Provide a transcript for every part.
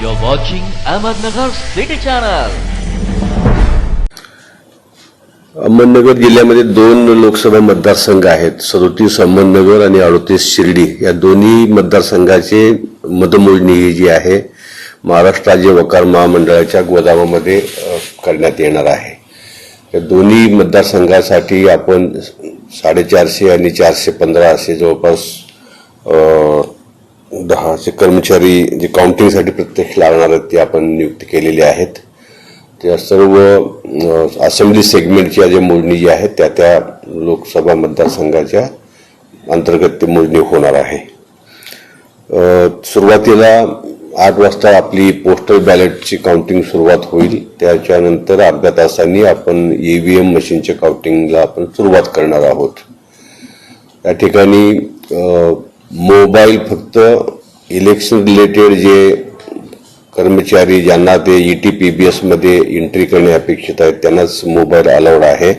You're watching Ahmednagar City Channel. Ahmednagar जिल्ह्यामध्ये दोन लोकसभा मतदारसंघ आहेत. सदोतीस अहमदनगर आणि अडोतीस शिर्डी. या दोन्ही मतदारसंघाचे मतमोजणी ही जी आहे महाराष्ट्र राज्य वकार महामंडळाच्या गोदामामध्ये करण्यात येणार आहे. या दोन्ही मतदारसंघासाठी आपण साडेचारशे आणि चारशे पंधरा असे जवळपास दहाचे कर्मचारी जे काउंटिंगसाठी प्रत्यक्ष लागणार आहेत ते आपण नियुक्त केलेली आहेत. त्या सर्व असेंब्ली सेगमेंटच्या ज्या मोजणी जी आहेत त्या त्या लोकसभा मतदारसंघाच्या अंतर्गत ती मोजणी होणार आहे. सुरुवातीला आठ वाजता आपली पोस्टल बॅलेटची काउंटिंग सुरुवात होईल. त्याच्यानंतर अर्ध्या तासांनी आपण ए व्ही एम मशीनच्या काउंटिंगला आपण सुरुवात करणार आहोत. त्या ठिकाणी मोबाईल फक्त इलेक्शन रिलेटेड जे कर्मचारी ज्यांना ते ई टी पी बी एसमध्ये एंट्री करणे अपेक्षित आहेत त्यांनाच मोबाईल अलाउड आहे.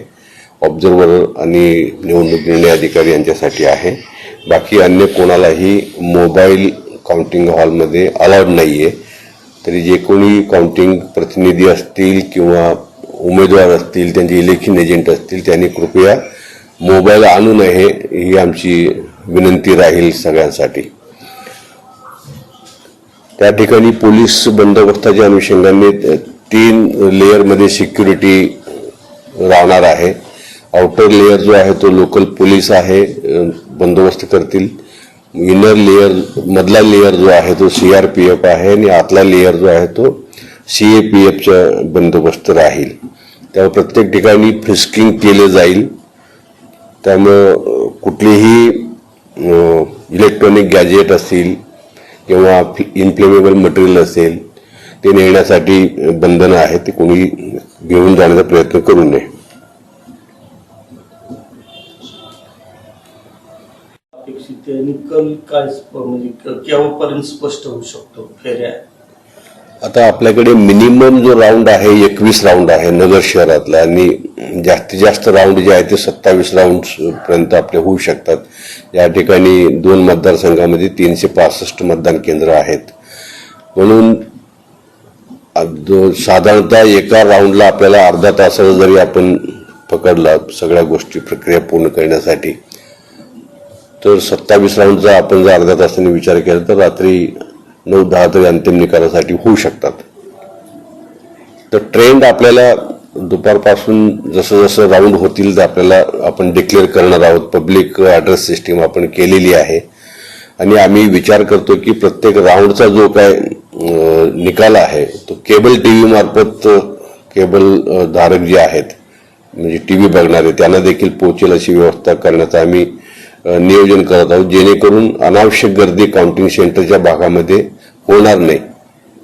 ऑब्झर्वर आणि निवडणूक निर्णय अधिकारी यांच्यासाठी आहे. बाकी अन्य कोणालाही मोबाईल काउंटिंग हॉलमध्ये अलाउड नाही आहे तरी जे कोणी काउंटिंग प्रतिनिधी असतील किंवा उमेदवार असतील त्यांचे इलेक्शन एजंट असतील त्यांनी कृपया मोबाईल आणू नये ही आमची विनंती राहील सगळ्यांसाठी. त्या ठिकाणी पोलीस बंदोबस्ताच्या अनुषंगाने तीन लेअरमध्ये सिक्युरिटी राहणार आहे. आउटर लेअर जो आहे तो लोकल पोलीस आहे बंदोबस्त करतील. इनर लेअर मधला लेअर जो आहे तो सी आर पी एफ आहे आणि आतला लेअर जो आहे तो सी ए पी एफचा बंदोबस्त राहील. त्यामुळे प्रत्येक ठिकाणी फ्रिस्किंग केले जाईल. त्यामुळं कुठलीही इलेक्ट्रॉनिक गॅजेट असतील किंवा इन्फ्लेमेबल मटेरियल असेल ते नेण्यासाठी बंधनं आहेत ते कोणी घेऊन जाण्याचा प्रयत्न करू नये. काय म्हणजे क- केव्हापर्यंत स्पष्ट होऊ शकतो फेऱ्या? आता आपल्याकडे मिनिमम जो राऊंड आहे एकवीस राऊंड आहे नगर शहरातला आणि जास्तीत जास्त राऊंड जे आहे ते सत्तावीस राऊंड पर्यंत आपले होऊ शकतात. या ठिकाणी दोन मतदारसंघामध्ये तीनशे पासष्ट मतदान केंद्र आहेत. म्हणून साधारणतः एका राऊंडला आपल्याला अर्धा तासाला जरी आपण पकडला सगळ्या गोष्टी प्रक्रिया पूर्ण करण्यासाठी तर सत्तावीस राऊंडचा आपण जर अर्ध्या तासाने विचार केला तर रात्री नऊ दहा तरी अंतिम निकालासाठी होऊ शकतात. तर ट्रेंड आपल्याला दुपारपासून जसं जसं राऊंड होतील तर आपल्याला आपण डिक्लेअर करणार आहोत. पब्लिक ॲड्रेस सिस्टीम आपण केलेली आहे. आणि आम्ही विचार करतो की प्रत्येक राऊंडचा जो काय निकाल आहे तो केबल टी व्ही मार्फत केबल धारक जे आहेत म्हणजे टी व्ही बघणारे त्यांना देखील पोहोचेल अशी व्यवस्था करण्याचं आम्ही नियोजन करत आहोत. जेणेकरून अनावश्यक गर्दी काउंटिंग सेंटरच्या भागामध्ये होणार नाही.